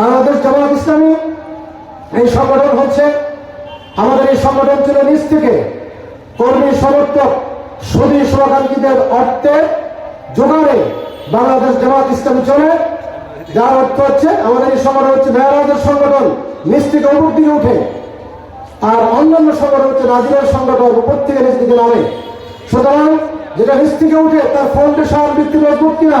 বাংলাদেশ জামাত ইসলামী, এই সংগঠন হচ্ছে আমাদের এই সংগঠন ছিল নিজ থেকে কর্মী সমর্থক সুদী শুভাকাঙ্ক্ষীদের অর্থে জোগাড়ে বাংলাদেশ জামাত ইসলামী চলে। যার অর্থ হচ্ছে আমাদের এই সংগঠন হচ্ছে মেয়রাজের সংগঠন নিচ থেকে উপর দিকে উঠে। আর অন্যান্য সংগঠন হচ্ছে নাজিরের সংগঠন, উপর থেকে নিচ দিকে নামে। সুতরাং যেটা নিচ থেকে উঠে, তার ফাউন্ডেশন ভিত্তি মজবুত কিনা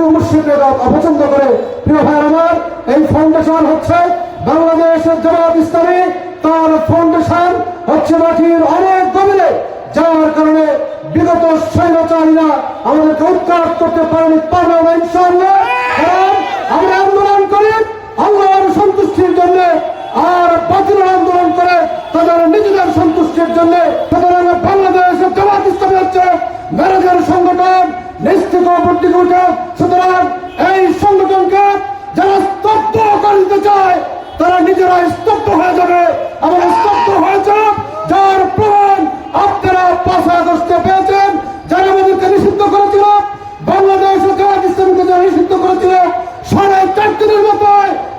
মুর্শিদরা অপছন্দ করে। প্রিয় ভাই আমার, এই ফাউন্ডেশন হচ্ছে বাংলাদেশের জামাত ইসলামী তার ফাউন্ডেশন হচ্ছে মাটির অনেক গভীরে, যার কারণে বিগত সৈন্যচারীরা আমাদেরকে উৎখাত করতে পারেনি, পারবে না, ইনশাআল্লাহ। আমরা আন্দোলন করি আল্লাহর সন্তুষ্টির জন্য আর বাতিলের আন্দোলন করে তাদের নিজেদের সন্তুষ্টির জন্য সুতরাং বাংলাদেশের জামাত ইসলামী হচ্ছে ম্যানেজার সংগঠন নিশ্চিত অপরদিকে উঠে সুতরাং এই সংগঠনকে যারা স্তব্ধ করে দিতে চায়, তারা নিজেরা স্তব্ধ হয়ে যাবে। এবং স্তব্ধ হয়েছে যার প্রমাণ আপনারা পাঁচ আগস্টে পেয়েছেন, যারা আমাদেরকে নিষিদ্ধ করেছিল। বাংলাদেশ জামাত ইসলামীকে যারা নিষিদ্ধ করেছিল, সাড়ে চার দিনের মতো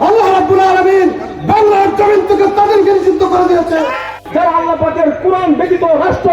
আল্লাহ রাব্বুল আলামিন বাংলার জমিন থেকে তাদেরকে নিষিদ্ধ করে দিয়েছে। যারা আল্লাহ পাকের কোরআন ব্যতীত রাষ্ট্র